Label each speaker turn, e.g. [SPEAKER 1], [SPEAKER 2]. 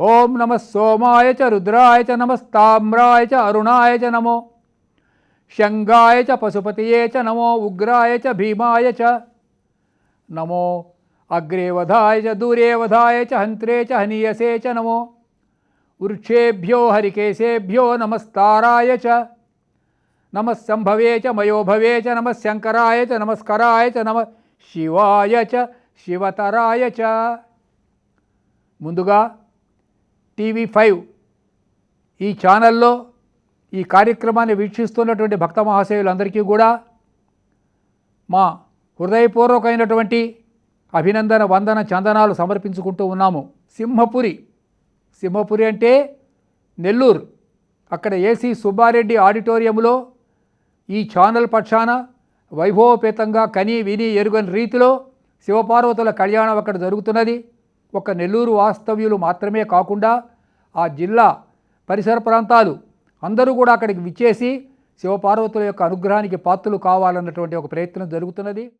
[SPEAKER 1] ఓం నమ సోమాయ చ రుద్రాయ చ నమస్తామ్రాయ చ అరుణాయ చ నమో శంగాయ చ పశుపతియే చ నమో ఉగ్రాయ చ భీమాయ చ నమో అగ్రే వధాయ చ దూరే వధాయ చ హంత్రే చ హనీయసే చ నమో వృక్షేభ్యో హరికేశేభ్యో నమస్తారాయ చ నమస్సంభవే చ మయోభవే చ నమ శంకరాయ చ నమస్కరాయ చ నమ శివాయ చ శివతరాయ చ ముందుగా టీవీ ఫైవ్ ఈ ఛానల్లో ఈ కార్యక్రమాన్ని వీక్షిస్తున్నటువంటి భక్త మహాశయులందరికీ కూడా మా హృదయపూర్వకమైనటువంటి అభినందన వందన చందనాలు సమర్పించుకుంటూ ఉన్నాము. సింహపురి. సింహపురి అంటే నెల్లూరు. అక్కడ ఏసీ సుబ్బారెడ్డి ఆడిటోరియంలో ఈ ఛానల్ పక్షాన వైభవపేతంగా కని విని ఎరుగని రీతిలో శివపార్వతుల కళ్యాణం అక్కడ జరుగుతున్నది. ఒక నెల్లూరు వాస్తవ్యులు మాత్రమే కాకుండా ఆ జిల్లా పరిసర ప్రాంతాలు అందరూ కూడా అక్కడికి విచ్చేసి శివపార్వతుల యొక్క అనుగ్రహానికి పాత్రలు కావాలన్నటువంటి ఒక ప్రయత్నం జరుగుతున్నది.